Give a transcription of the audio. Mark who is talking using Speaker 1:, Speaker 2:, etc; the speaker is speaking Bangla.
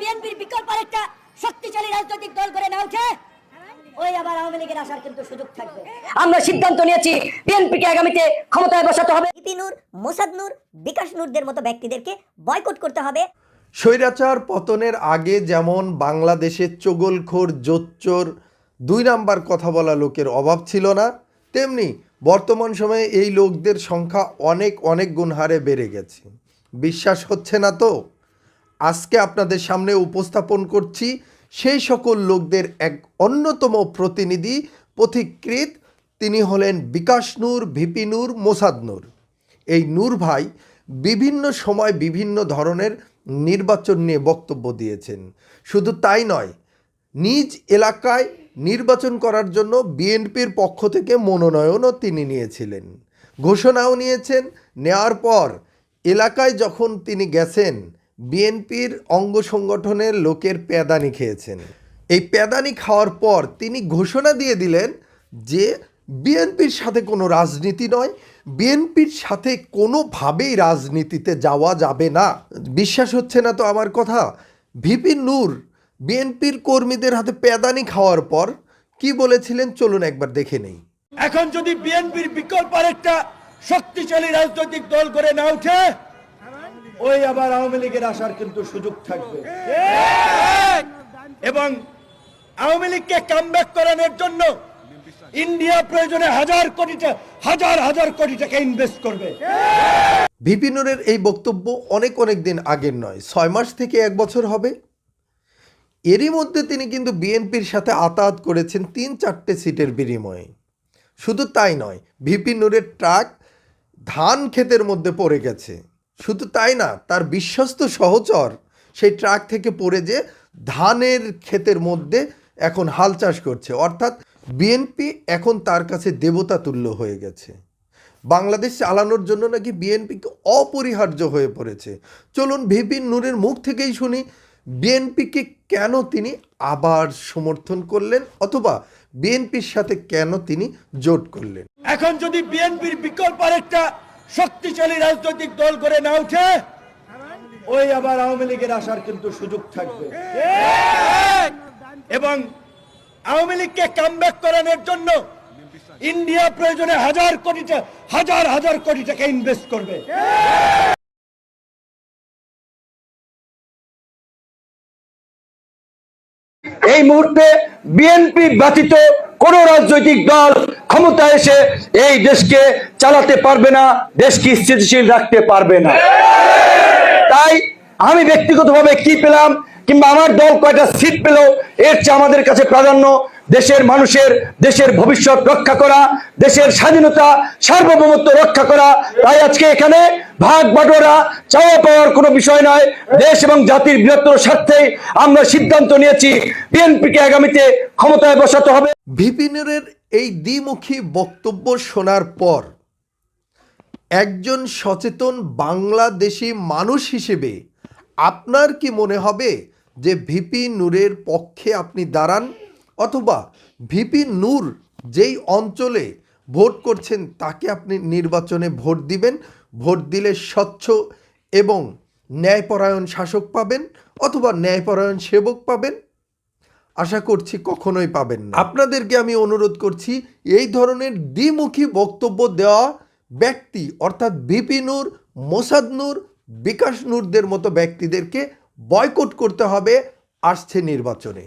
Speaker 1: বিএনপির বিকল্প আরেকটা শক্তিশালী রাজনৈতিক দল করে না উঠে ওই আবার আওয়ামী লীগের আসার কিন্তু সুযোগ থাকবে। আমরা সিদ্ধান্ত নিয়েছি বিএনপিকে আগামীতে ক্ষমতায় বসাতে হবে।
Speaker 2: ইপি নূর বিকাশ নূরদের মতো ব্যক্তিদেরকে বয়কট করতে হবে।
Speaker 3: স্বৈরাচার পতনের আগে যেমন বাংলাদেশে চগলখোর জোচ্চোর দুই নাম্বার কথা বলা লোকের অভাব ছিল না তেমনি বর্তমান সময়ে এই লোকদের সংখ্যা অনেক অনেক গুণ হারে বেড়ে গেছে। বিশ্বাস হচ্ছে না তো? আজকে আপনাদের সামনে উপস্থাপন করছি সেই সকল লোকদের এক অন্যতম প্রতিনিধি পথিকৃত তিনি হলেন বিকাশ নূর, ভিপি নূর, মোসাদ নূর। এই নূর ভাই বিভিন্ন সময় বিভিন্ন ধরনের নির্বাচন নিয়ে বক্তব্য দিয়েছেন। শুধু তাই নয়, নিজ এলাকায় নির্বাচন করার জন্য বিএনপির পক্ষ থেকে মনোনয়নও তিনি নিয়েছিলেন। ঘোষণাও নিয়েছেন। নেওয়ার পর এলাকায় যখন তিনি গেছেন বিএনপির অঙ্গ সংগঠনের লোকের প্যাদানি খেয়েছেন। এই প্যাদানি খাওয়ার পর তিনি ঘোষণা দিয়ে দিলেন যে বিএনপির সাথে কোনো রাজনীতি নয়, বিএনপির সাথে কোনোভাবেই রাজনীতিতে যাওয়া যাবে না। বিশ্বাস হচ্ছে না তো আমার কথা? ভিপি নূর, বিএনপির কর্মীদের হাতে প্যাদানি খাওয়ার পর কি বলেছিলেন চলুন একবার দেখে নেই।
Speaker 4: এখন যদি বিএনপির বিকল্প আরেকটা শক্তিশালী রাজনৈতিক দল করে না উঠে ওই আবার আওয়ামী লীগের আসার কিন্তু সুযোগ থাকবে। এবং আওয়ামী লীগকে কামব্যাক করানোর জন্য ইন্ডিয়া প্রয়োজনে হাজার কোটি হাজার হাজার কোটি টাকা ইনভেস্ট করবে।
Speaker 3: ভিপি এই বক্তব্য অনেক অনেক দিন আগের নয়, ছয় মাস থেকে এক বছর হবে। এরই মধ্যে তিনি কিন্তু বিএনপির সাথে আতাত করেছেন তিন চারটে সিটের বিনিময়ে। শুধু তাই নয় ভিপি নূরের ট্রাক ধান ক্ষেতের মধ্যে পড়ে গেছে। শুধু তাই না, তার বিশ্বস্ত সহচর সেই ট্রাক থেকে পড়ে যে ধানের ক্ষেতের মধ্যে এখন হাল চাষ করছে। অর্থাৎ বিএনপি এখন তার কাছে দেবতা তুল্য হয়ে গেছে। বাংলাদেশ চালানোর জন্য নাকি বিএনপিকে অপরিহার্য হয়ে পড়েছে। চলুন ভিপি নূরের মুখ থেকেই শুনি বিএনপিকে কেন তিনি আবার সমর্থন করলেন অথবা বিএনপির সাথে কেন তিনি জোট করলেন?
Speaker 4: এখন যদি বিএনপির বিকল্প আরেকটা শক্তিশালী রাজনৈতিক দল করে না উঠে, ওই আবার আওয়ামী লীগের আসার কিন্তু সুযোগ থাকবে। এবং আওয়ামী লীগকে কামব্যাক করানোর জন্য ইন্ডিয়া প্রয়োজনে হাজার কোটি হাজার হাজার কোটি টাকা ইনভেস্ট করবে।
Speaker 5: এই মুহূর্তে বিএনপি ব্যতীত কোন রাজনৈতিক দল ক্ষমতা এসে এই দেশকে চালাতে পারবে না, দেশকে স্থিতিশীল রাখতে পারবে না। তাই আমি ব্যক্তিগতভাবে কি পেলাম কিংবা আমার দল কয়টা সিট পেল, এর চেয়ে আমাদের কাছে প্রাধান্য দেশের মানুষের, দেশের ভবিষ্যৎ রক্ষা করা, দেশের স্বাধীনতা, সার্বভৌমত্ব রক্ষা করা। তাই আজকে এখানে ভাগ বাটোয়ারা, চাওয়া পাওয়ার কোনো বিষয় নয়। দেশ এবং জাতির বৃহত্তর স্বার্থে আমরা সিদ্ধান্ত নিয়েছি, বিএনপিকে আগামীতে ক্ষমতায় বসাতে হবে।
Speaker 3: ভিপিনের এই দ্বিমুখী বক্তব্য শোনার পর একজন সচেতন বাংলাদেশি মানুষ হিসেবে আপনার কি মনে হবে যে ভিপি নূরের পক্ষে আপনি দাঁড়ান? অথবা ভিপি নূর যেই অঞ্চলে ভোট করছেন, তাকে আপনি নির্বাচনে ভোট দিবেন। ভোট দিলে স্বচ্ছ এবং ন্যায়পরায়ণ শাসক পাবেন অথবা ন্যায়পরায়ণ সেবক পাবেন। আশা করছি কখনোই পাবেন না। আপনাদেরকে আমি অনুরোধ করছি, এই ধরনের দ্বিমুখী বক্তব্য দেওয়া ব্যক্তি, অর্থাৎ বিপি নূর, মোসাদ নূর, বিকাশ নূরদের মতো ব্যক্তিদেরকে বয়কট করতে হবে আসছে নির্বাচনে।